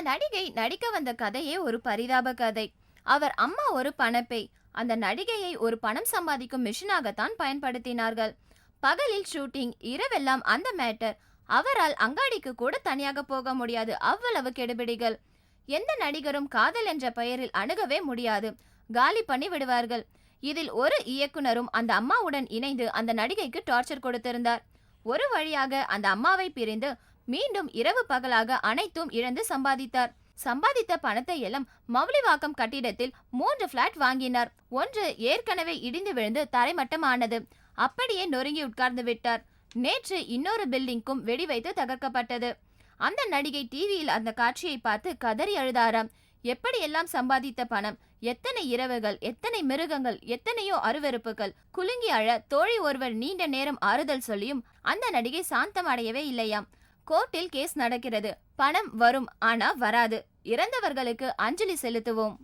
நடிகை நடிக்க வந்த கதையே ஒரு பரிதாப கதை. அவர் அம்மா ஒரு பணப்பை. அந்த நடிகையை ஒரு பணம் சம்பாதிக்கும் மிஷினாகத்தான் பயன்படுத்தினார்கள். பகலில் ஷூட்டிங் இரவெல்லாம் அந்த மேட்டர். அவரால் அங்காடிக்கு கூட தனியாக போக முடியாது. அவ்வளவு கெடுபிடிகள். எந்த நடிகரும் காதல் என்ற பெயரில் அணுகவே முடியாது. காலி பண்ணி விடுவார்கள். இதில் ஒரு இயக்குனரும் அந்த அம்மாவுடன் இணைந்து அந்த நடிகைக்கு டார்ச்சர் கொடுத்திருந்தார். ஒரு வழியாக அந்த அம்மாவை பிரிந்து மீண்டும் இரவு பகலாக அனைத்தும் இழந்து சம்பாதித்தார். சம்பாதித்த பணத்தை எல்லாம் மவுளிவாக்கம் கட்டிடத்தில் மூன்று பிளாட் வாங்கினார். ஒன்று ஏற்கனவே இடிந்து விழுந்து தரைமட்டமானது. அப்படியே நொறுங்கி உட்கார்ந்து விட்டார். நேற்று இன்னொரு பில்டிங்க்கும் வெடி வைத்து தகர்க்கப்பட்டது. அந்த நடிகை டிவியில் அந்த காட்சியை பார்த்து கதறி அழுதாராம். எப்படியெல்லாம் சம்பாதித்த பணம் எத்தனை இரவுகள் எத்தனை மிருகங்கள் எத்தனையோ அருவருப்புகள் குலுங்கி அழ தோழி ஒருவர் நீண்ட நேரம் ஆறுதல் சொல்லியும் அந்த நடிகை சாந்தம் அடையவே இல்லையாம். கோர்ட்டில் கேஸ் நடக்கிறது. பணம் வரும் ஆனா வராது. இறந்தவர்களுக்கு அஞ்சலி செலுத்துவோம்.